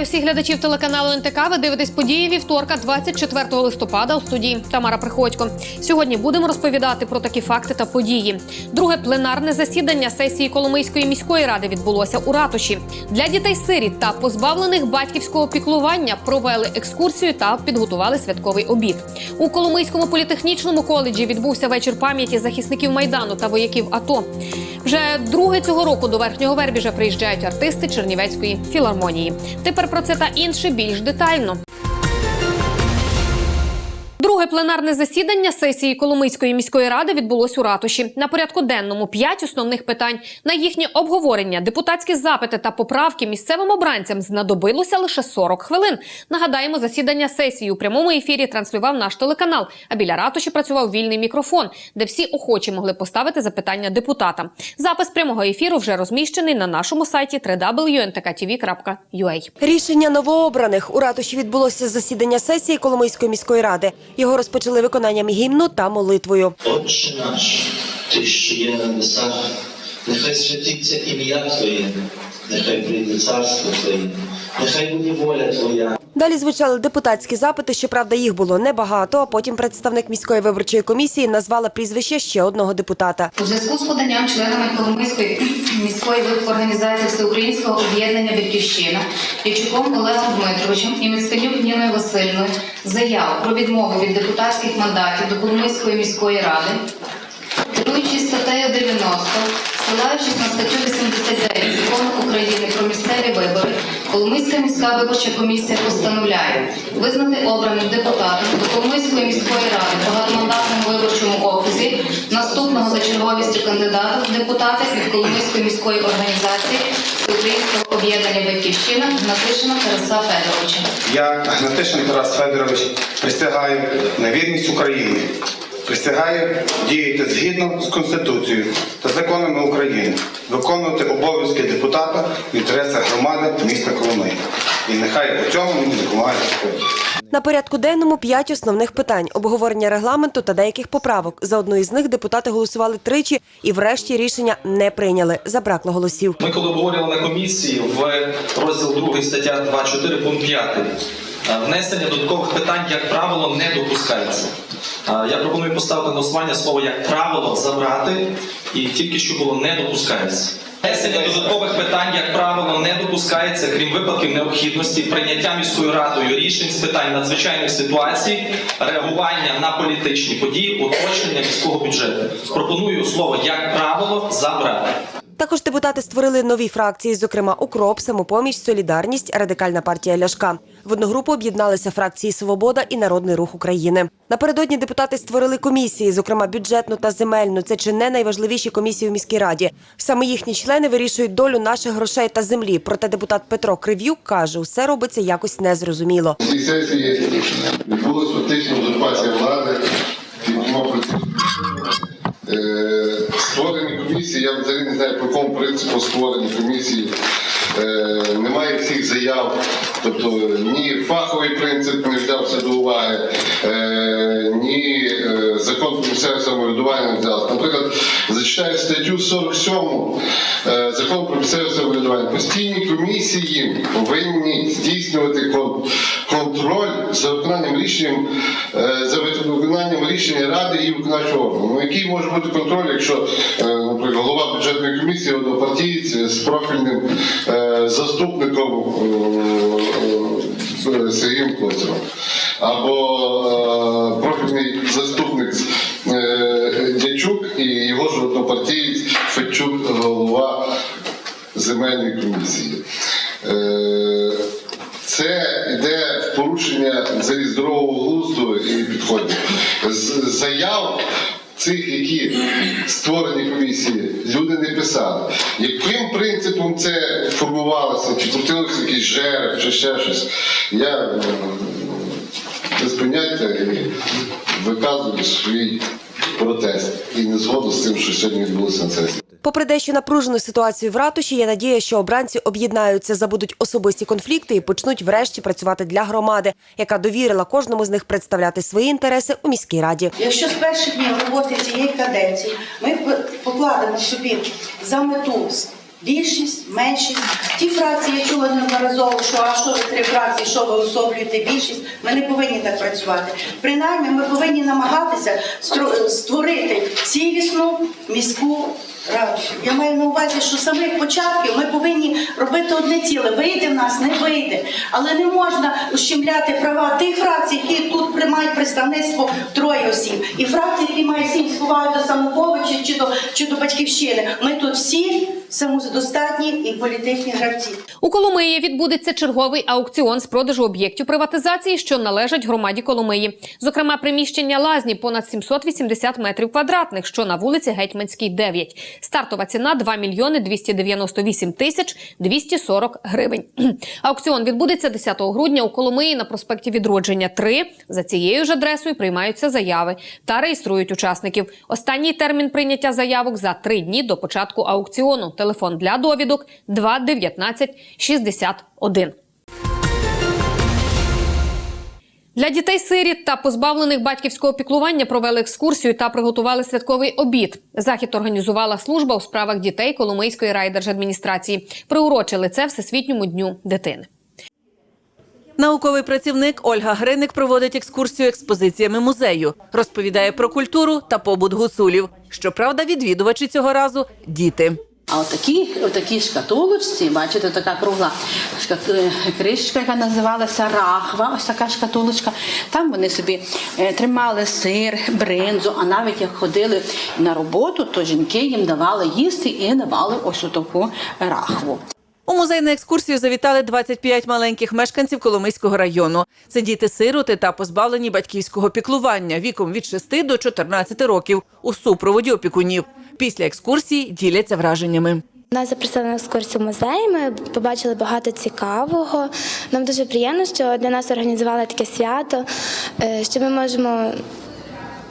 Вітаю всіх глядачів телеканалу НТК. Ви дивитесь події вівторка, 24 листопада у студії Тамара Приходько. Сьогодні будемо розповідати про такі факти та події. Друге пленарне засідання сесії Коломийської міської ради відбулося у ратуші. Для дітей сиріт та позбавлених батьківського піклування провели екскурсію та підготували святковий обід. У Коломийському політехнічному коледжі відбувся вечір пам'яті захисників майдану та вояків АТО. Вже друге цього року до верхнього вербіжа приїжджають артисти Чернівецької філармонії. Тепер про це та інше більш детально. Друге пленарне засідання сесії Коломийської міської ради відбулось у ратуші. На порядку денному п'ять основних питань. На їхнє обговорення, депутатські запити та поправки місцевим обранцям знадобилося лише 40 хвилин. Нагадаємо, засідання сесії у прямому ефірі транслював наш телеканал. А біля ратуші працював вільний мікрофон, де всі охочі могли поставити запитання депутатам. Запис прямого ефіру вже розміщений на нашому сайті www.ntkTV.ua. Рішення новообраних у ратуші відбулося засідання сесії Коломийської міської ради. Його розпочали виконанням гімну та молитвою. Отче наш, ти, що є на небесах, нехай святиться ім'я Твоє, нехай прийде царство Твоє, нехай буде воля Твоя. Далі звучали депутатські запити. Щоправда, їх було небагато. А потім представник міської виборчої комісії назвала прізвище ще одного депутата. У зв'язку з поданням членами Коломийської міської організації Всеукраїнського об'єднання Батьківщина Ячуком Олегом Дмитровичем і Мицканюк Ніною Васильівною заяв про відмову від депутатських мандатів до Коломийської міської ради, керуючись статтею 90, ссилаючись на статтю 89 Закону України про місцеві вибори, Коломийська міська виборча комісія постановляє визнати обраним депутатом до Коломийської міської ради в багатомандатному виборчому окрузі наступного за черговістю кандидата в депутати від Коломийської міської організації Всеукраїнського об'єднання Батьківщина Гнатишина Тараса Федоровича. Я, Гнатишин Тарас Федорович, присягаю на вірність Україні. Присягаю діяти згідно з Конституцією та законами України, виконувати обов'язки депутата в інтересах громади міста Коломиї. І нехай у цьому мені допомагає Господь. На порядку денному п'ять основних питань: обговорення регламенту та деяких поправок. За одну із них депутати голосували тричі і, врешті, рішення не прийняли. Забракло голосів. Ми коли обговорювали на комісії в розділ 2 стаття 2.4 пункт 5, е, внесення додаткових питань, як правило, не допускається. Е, Я пропоную поставити на голосування слово як правило забрати і тільки що було не допускається. Внесення додаткових питань, як правило, не допускається, крім випадків необхідності прийняття міською радою рішень з питань надзвичайних ситуацій, реагування на політичні події, уточнення міського бюджету. Пропоную слово як правило забрати. Також депутати створили нові фракції, зокрема Укроп, Самопоміч, Солідарність, Радикальна партія Ляшка. В одну групу об'єдналися фракції Свобода і Народний рух України. Напередодні депутати створили комісії, зокрема бюджетну та земельну. Це чи не найважливіші комісії у міській раді. Саме їхні члени вирішують долю наших грошей та землі. Проте депутат Петро Крив'юк каже, усе робиться якось незрозуміло. цій сесії відбулася фактично узурпація влади. Е, Створені комісії, я взагалі не знаю, по якому принципу створені комісії. Е, Немає всіх заяв, тобто ні фаховий принцип не взявся до уваги, е, ні е, закон про місцеве самоврядування не взявся. Наприклад, зачитаю статтю 47 закон про місцеве самоврядування. Постійні комісії повинні здійснювати контроль за виконанням рішенням е, за виконанням рішення ради і виконавчого органу. Ну, який може бути контроль, якщо, е, наприклад, голова бюджетної комісії однопартієць з профільним е, заступником Сергієм Коцером, або профільний заступник Дячук і його ж однопартієць Федчук, голова земельної комісії. Це йде порушення взагалі здорового глузду і підходів. Заяв цих, які створені комісії, люди не писали. Яким принципом це формувалося, чи крутилося якийсь жереб, чи ще щось, я без поняття і виказую свій протест і не згоду з тим, що сьогодні відбулося на сесії. Попри дещо напружену ситуацію в ратуші, є надія, що обранці об'єднаються, забудуть особисті конфлікти і почнуть врешті працювати для громади, яка довірила кожному з них представляти свої інтереси у міській раді. Якщо з перших днів роботи цієї каденції ми покладемо собі за мету Більшість, меншість. Ті фракції я чула неодноразово, що а що ви три фракції, що ви особлюєте більшість. Ми не повинні так працювати. Принаймні, ми повинні намагатися створити цілісну міську Я маю на увазі, що з самих початків ми повинні робити одне ціле. Вийде в нас, не вийде. Але не можна ущемляти права тих фракцій, які тут приймають представництво троє осіб. І фракції, які мають всім сховають до самопомочі чи до, чи до батьківщини. Ми тут всі самодостатні і політичні гравці. У Коломиї відбудеться черговий аукціон з продажу об'єктів приватизації, що належать громаді Коломиї. Зокрема, приміщення лазні понад 780 метрів квадратних, що на вулиці Гетьманській, 9. Стартова ціна 2 мільйони 298 тисяч 240 гривень. Аукціон відбудеться 10 грудня у Коломиї на проспекті Відродження 3. За цією ж адресою приймаються заяви та реєструють учасників. Останній термін прийняття заявок за три дні до початку аукціону. Телефон для довідок 2 19 61. Для дітей сиріт та позбавлених батьківського піклування провели екскурсію та приготували святковий обід. Захід організувала служба у справах дітей Коломийської райдержадміністрації. Приурочили це Всесвітньому дню дитини. Науковий працівник Ольга Гриник проводить екскурсію експозиціями музею, розповідає про культуру та побут гуцулів. Щоправда, відвідувачі цього разу діти. А отакі, отакі шкатулочці, бачите, така кругла е, кришечка, яка називалася рахва, ось така шкатулочка. Там вони собі е, тримали сир, бринзу, а навіть як ходили на роботу, то жінки їм давали їсти і давали ось таку рахву. У музей на екскурсію завітали 25 маленьких мешканців Коломийського району. Це діти-сироти та позбавлені батьківського піклування віком від 6 до 14 років у супроводі опікунів. Після екскурсії діляться враженнями. Нас запросили на екскурсію в музей. Ми побачили багато цікавого. Нам дуже приємно, що для нас організували таке свято, е, що ми можемо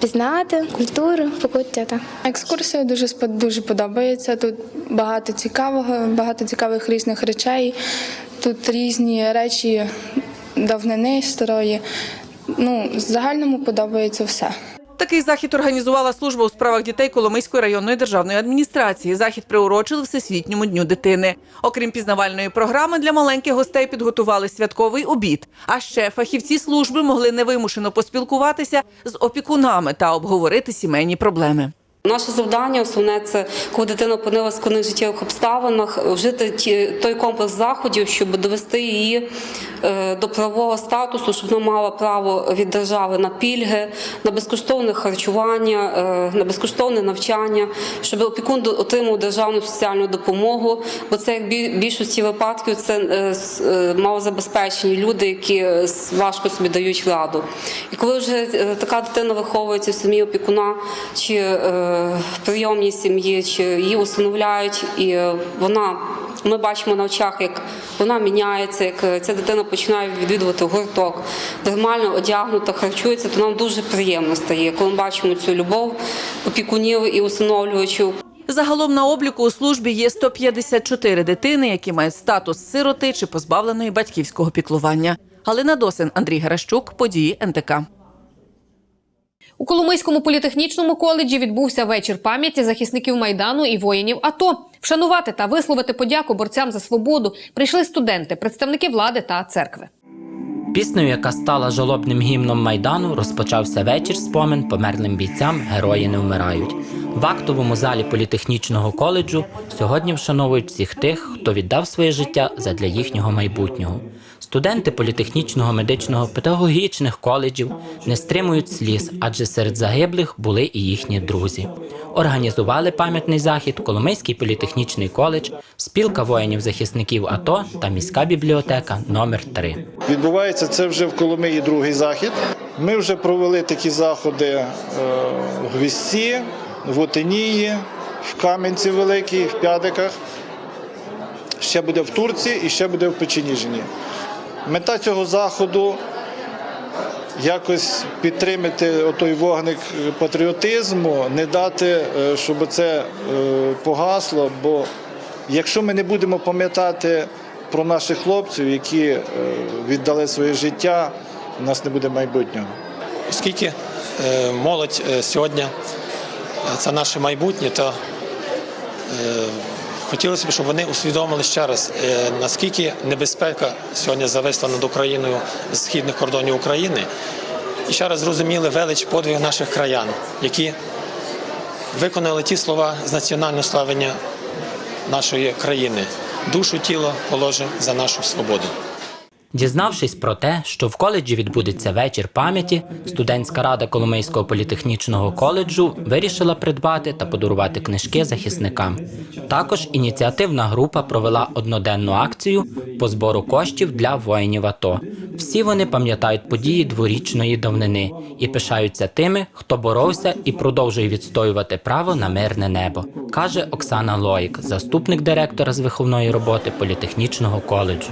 пізнати культуру, покуття. Екскурсія дуже дуже подобається. Тут багато цікавого, багато цікавих різних речей. Тут різні речі давнини старої. Ну, загальному подобається все. Такий захід організувала служба у справах дітей Коломийської районної державної адміністрації. Захід приурочили Всесвітньому дню дитини. Окрім пізнавальної програми, для маленьких гостей підготували святковий обід. А ще фахівці служби могли невимушено поспілкуватися з опікунами та обговорити сімейні проблеми. Наше завдання основне це, коли дитина опинилася в складних життєвих обставинах, вжити ті, той комплекс заходів, щоб довести її е, до правового статусу, щоб вона мала право від держави на пільги, на безкоштовне харчування, е, на безкоштовне навчання, щоб опікун отримав державну соціальну допомогу. Бо це як більшості випадків це е, е, малозабезпечені люди, які важко собі дають раду. І коли вже така дитина виховується в сім'ї опікуна чи прийомній сім'ї, чи її усиновляють, і вона. Ми бачимо на очах, як вона міняється, як е, ця дитина починає відвідувати гурток, нормально одягнута, харчується, то нам дуже приємно стає, коли ми бачимо цю любов опікунів і усиновлювачів. Загалом на обліку у службі є 154 дитини, які мають статус сироти чи позбавленої батьківського піклування. Галина Досин, Андрій Геращук, події НТК. У Коломийському політехнічному коледжі відбувся вечір пам'яті захисників майдану і воїнів АТО. Вшанувати та висловити подяку борцям за свободу прийшли студенти, представники влади та церкви. Піснею, яка стала жалобним гімном майдану, розпочався вечір спомин померлим бійцям Герої не вмирають. В актовому залі політехнічного коледжу сьогодні вшановують всіх тих, хто віддав своє життя задля їхнього майбутнього. Студенти політехнічного медичного педагогічних коледжів не стримують сліз, адже серед загиблих були і їхні друзі. Організували пам'ятний захід Коломийський політехнічний коледж, спілка воїнів-захисників АТО та міська бібліотека номер 3 Відбувається це вже в Коломиї другий захід. Ми вже провели такі заходи е, в Гвісті, в Отинії, в Кам'янці Великій, в Пядиках. Ще буде в Турції і ще буде в Печеніжині. Мета цього заходу якось підтримати той вогник патріотизму, не дати, е, щоб це е, погасло. Бо якщо ми не будемо пам'ятати про наших хлопців, які е, віддали своє життя, у нас не буде майбутнього. Оскільки молодь сьогодні це наше майбутнє, то хотілося б, щоб вони усвідомили ще раз, е, наскільки небезпека сьогодні зависла над Україною з східних кордонів України, і ще раз зрозуміли велич подвиг наших краян, які виконали ті слова з національного славлення нашої країни. Душу тіло положив за нашу свободу. Дізнавшись про те, що в коледжі відбудеться вечір пам'яті, студентська рада Коломийського політехнічного коледжу вирішила придбати та подарувати книжки захисникам. Також ініціативна група провела одноденну акцію по збору коштів для воїнів АТО. Всі вони пам'ятають події дворічної давнини і пишаються тими, хто боровся і продовжує відстоювати право на мирне небо, каже Оксана Лоїк, заступник директора з виховної роботи політехнічного коледжу.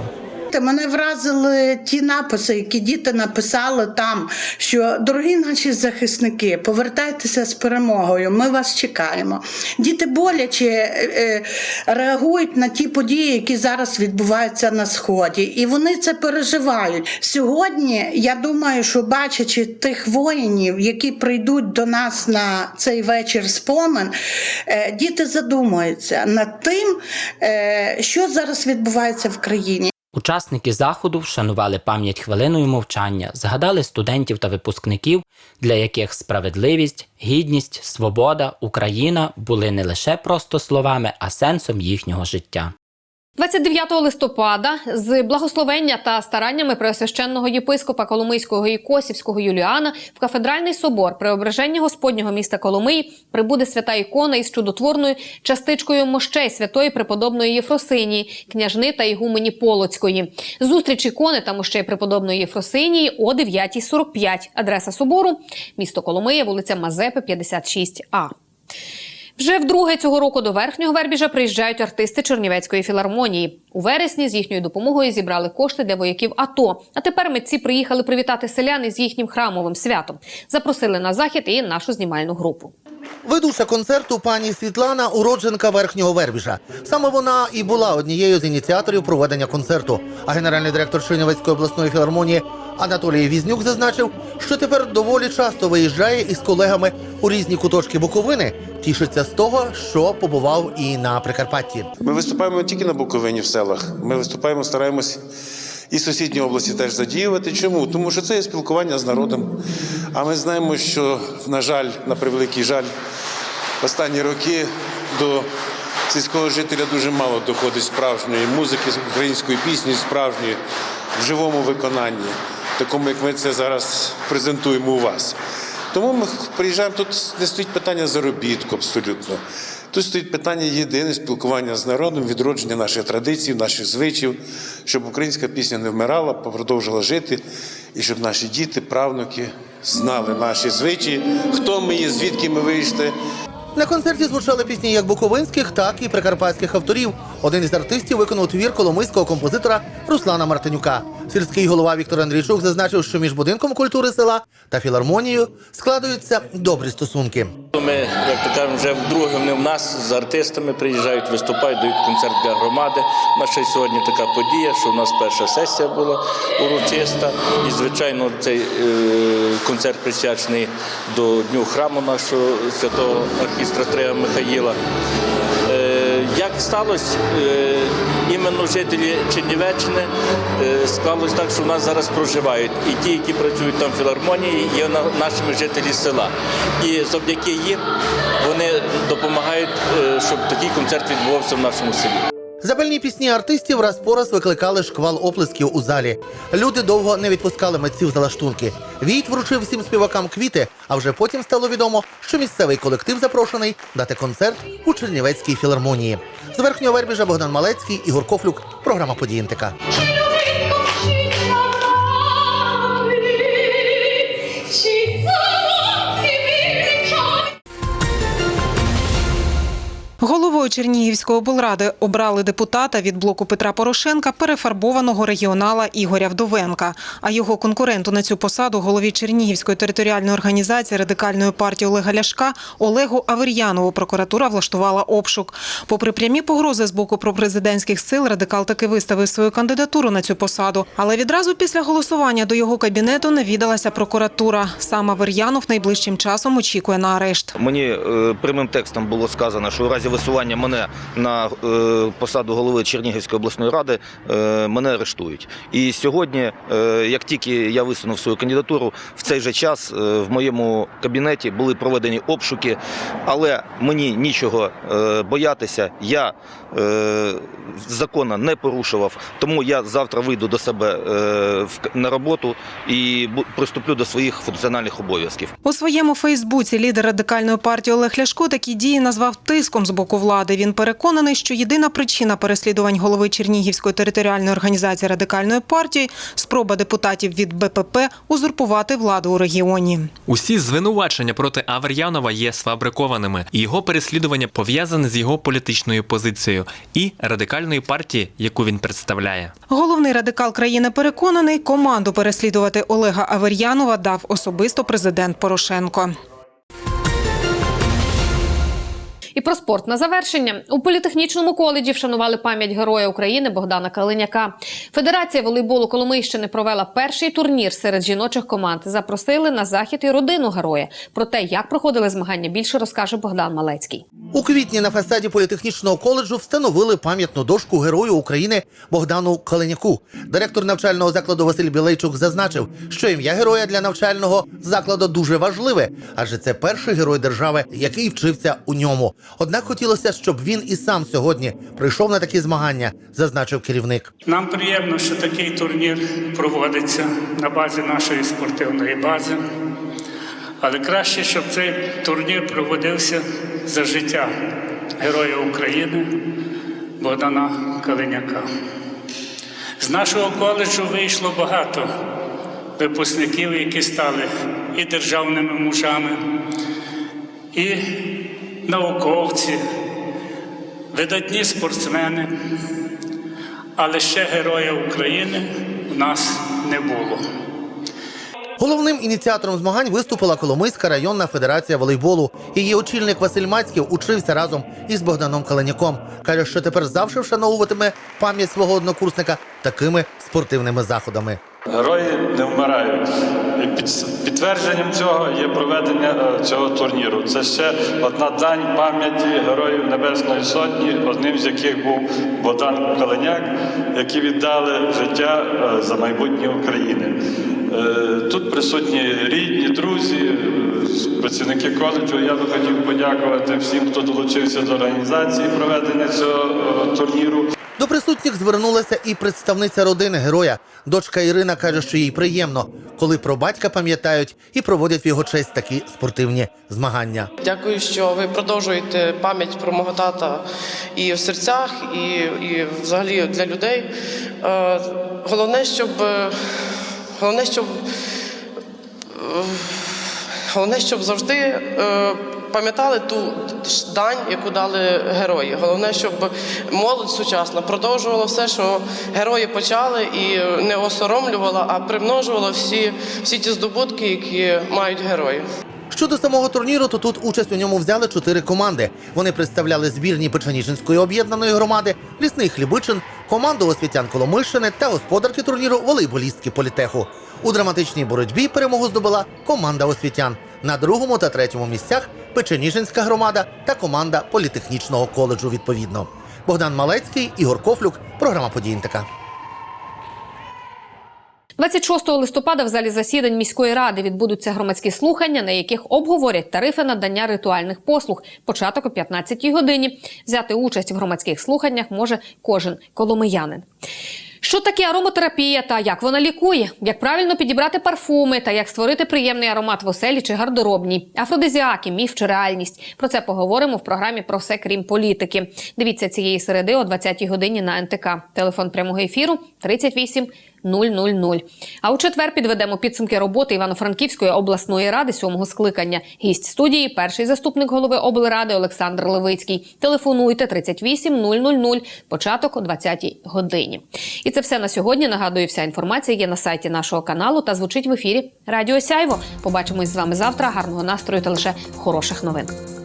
Мене вразили ті написи, які діти написали там, що дорогі наші захисники, повертайтеся з перемогою. Ми вас чекаємо. Діти боляче е, е, реагують на ті події, які зараз відбуваються на сході, і вони це переживають. Сьогодні я думаю, що бачачи тих воїнів, які прийдуть до нас на цей вечір спомин, е, діти задумуються над тим, що зараз відбувається в країні. Учасники заходу вшанували пам'ять хвилиною мовчання, згадали студентів та випускників, для яких справедливість, гідність, свобода, Україна були не лише просто словами, а сенсом їхнього життя. 29 листопада з благословення та стараннями преосвященного єпископа Коломийського і Косівського Юліана в кафедральний собор преображення Господнього міста Коломиї прибуде свята ікона із чудотворною частичкою мощей святої преподобної Єфросинії, княжни та ігумені Полоцької. Зустріч ікони та мощей преподобної Єфросинії о 9.45. Адреса собору місто Коломия, вулиця Мазепи, 56А. Вже вдруге цього року до верхнього вербіжа приїжджають артисти Чернівецької філармонії. У вересні з їхньою допомогою зібрали кошти для вояків АТО. А тепер митці приїхали привітати селян із їхнім храмовим святом. Запросили на захід і нашу знімальну групу. Ведуча концерту пані Світлана уродженка верхнього вербіжа. Саме вона і була однією з ініціаторів проведення концерту. А генеральний директор Чернівецької обласної філармонії Анатолій Візнюк зазначив, що тепер доволі часто виїжджає із колегами у різні куточки Буковини. Тішиться з того, що побував і на Прикарпатті. Ми виступаємо не тільки на Буковині в селах. Ми виступаємо, стараємось і сусідні області теж задіювати. Чому? Тому що це є спілкування з народом. А ми знаємо, що, на жаль, на превеликий жаль, останні роки до сільського жителя дуже мало доходить справжньої музики, української пісні, справжньої в живому виконанні, такому, як ми це зараз презентуємо у вас. Тому ми приїжджаємо, тут не стоїть питання заробітку абсолютно. Тут стоїть питання єдине спілкування з народом, відродження наших традицій, наших звичаїв, щоб українська пісня не вмирала, продовжила жити, і щоб наші діти, правнуки знали наші звичаї, хто ми є, звідки ми вийшли. На концерті звучали пісні як буковинських, так і прикарпатських авторів. Один із артистів виконав твір коломийського композитора Руслана Мартинюка. Сільський голова Віктор Андрійчук зазначив, що між будинком культури села та філармонією складуються добрі стосунки. Ми, як то кажемо, вже вдруге вони в нас з артистами приїжджають, виступають, дають концерт для громади. У ще сьогодні така подія, що в нас перша сесія була урочиста. І, звичайно, цей е, концерт присвячений до Дню храму нашого святого архістратрея Михаїла. Як сталося, е, іменно жителі Чернівеччини е, склалось так, що в нас зараз проживають і ті, які працюють там в філармонії, є на- нашими жителі села. І завдяки їм вони допомагають, е, щоб такий концерт відбувався в нашому селі. Запальні пісні артистів раз по раз викликали шквал оплесків у залі. Люди довго не відпускали митців за лаштунки. Війт вручив всім співакам квіти, а вже потім стало відомо, що місцевий колектив запрошений дати концерт у Чернівецькій філармонії. З верхнього вербіжа Богдан Малецький, Ігор Кофлюк, програма «Події НТК». Головою Чернігівської облради обрали депутата від блоку Петра Порошенка, перефарбованого регіонала Ігоря Вдовенка. А його конкуренту на цю посаду голові Чернігівської територіальної організації радикальної партії Олега Ляшка Олегу Авер'янову прокуратура влаштувала обшук. Попри прямі погрози з боку пропрезидентських сил, радикал таки виставив свою кандидатуру на цю посаду. Але відразу після голосування до його кабінету навідалася прокуратура. Сам Авер'янов найближчим часом очікує на арешт. Мені е, прямим текстом було сказано, що у разі висування мене на е, посаду голови Чернігівської обласної ради, е, мене арештують. І сьогодні, е, як тільки я висунув свою кандидатуру, в цей же час в моєму кабінеті були проведені обшуки, але мені нічого боятися. Я закону не порушував, тому я завтра вийду до себе на роботу і приступлю до своїх функціональних обов'язків. У своєму Фейсбуці лідер радикальної партії Олег Ляшко такі дії назвав тиском з боку влади. Він переконаний, що єдина причина переслідувань голови Чернігівської територіальної організації радикальної партії спроба депутатів від БПП узурпувати владу у регіоні. Усі звинувачення проти Авер'янова є сфабрикованими, його переслідування пов'язане з його політичною позицією і радикальної партії, яку він представляє. Головний радикал країни переконаний, команду переслідувати Олега Авер'янова дав особисто президент Порошенко. І про спорт на завершення у політехнічному коледжі вшанували пам'ять героя України Богдана Калиняка. Федерація волейболу Коломийщини провела перший турнір серед жіночих команд. Запросили на захід і родину героя. Про те, як проходили змагання, більше розкаже Богдан Малецький. У квітні на фасаді політехнічного коледжу встановили пам'ятну дошку герою України Богдану Калиняку. Директор навчального закладу Василь Білейчук зазначив, що ім'я героя для навчального закладу дуже важливе, адже це перший герой держави, який вчився у ньому. Однак хотілося, щоб він і сам сьогодні прийшов на такі змагання, зазначив керівник. Нам приємно, що такий турнір проводиться на базі нашої спортивної бази. Але краще, щоб цей турнір проводився за життя Героя України Богдана Калиняка. З нашого коледжу вийшло багато випускників, які стали і державними мужами, і науковці, видатні спортсмени. Але ще героя України в нас не було. Головним ініціатором змагань виступила Коломийська районна федерація волейболу. Її очільник Василь Мацьків учився разом із Богданом Каленяком. Каже, що тепер завжди вшановуватиме пам'ять свого однокурсника такими спортивними заходами. Герої не вмирають. Під- підтвердженням цього є проведення е, цього турніру. Це ще одна дань пам'яті героїв Небесної Сотні, одним з яких був Богдан Каленяк, які віддали життя е, за майбутнє України. Е, Тут присутні рідні, друзі, е, працівники коледжу. Я би хотів подякувати всім, хто долучився до організації проведення цього е, турніру. До присутніх звернулася і представниця родини героя. Дочка Ірина каже, що їй приємно, коли про батька пам'ятають і проводять в його честь такі спортивні змагання. Дякую, що ви продовжуєте пам'ять про мого тата і в серцях, і, і взагалі для людей. Головне, щоб головне, щоб головне, щоб завжди е, пам'ятали ту дань, яку дали герої. Головне, щоб молодь сучасна продовжувала все, що герої почали, і не осоромлювала, а примножувала всі, всі ті здобутки, які мають герої. Щодо самого турніру, то тут участь у ньому взяли чотири команди. Вони представляли збірні Печеніжинської об'єднаної громади, лісний Хлібичин, команду освітян Коломийщини та господарки турніру волейболістки політеху. У драматичній боротьбі перемогу здобула команда освітян. На другому та третьому місцях Печеніжинська громада та команда політехнічного коледжу. Відповідно, Богдан Малецький, Ігор Кофлюк, програма «Події НТК». 26 листопада в залі засідань міської ради відбудуться громадські слухання, на яких обговорять тарифи надання ритуальних послуг. Початок о 15-й годині. Взяти участь в громадських слуханнях може кожен коломиянин. Що таке ароматерапія та як вона лікує? Як правильно підібрати парфуми та як створити приємний аромат в оселі чи гардеробній? Афродизіаки, міф чи реальність? Про це поговоримо в програмі про все крім політики. Дивіться цієї середи о 20-й годині на НТК. Телефон прямого ефіру 38 000. А у четвер підведемо підсумки роботи Івано-Франківської обласної ради сьомого скликання. Гість студії, перший заступник голови облради Олександр Левицький. Телефонуйте 38 000, початок о 20-й годині. І це все на сьогодні. Нагадую, вся інформація є на сайті нашого каналу та звучить в ефірі Радіо Сяйво. Побачимось з вами завтра. Гарного настрою та лише хороших новин.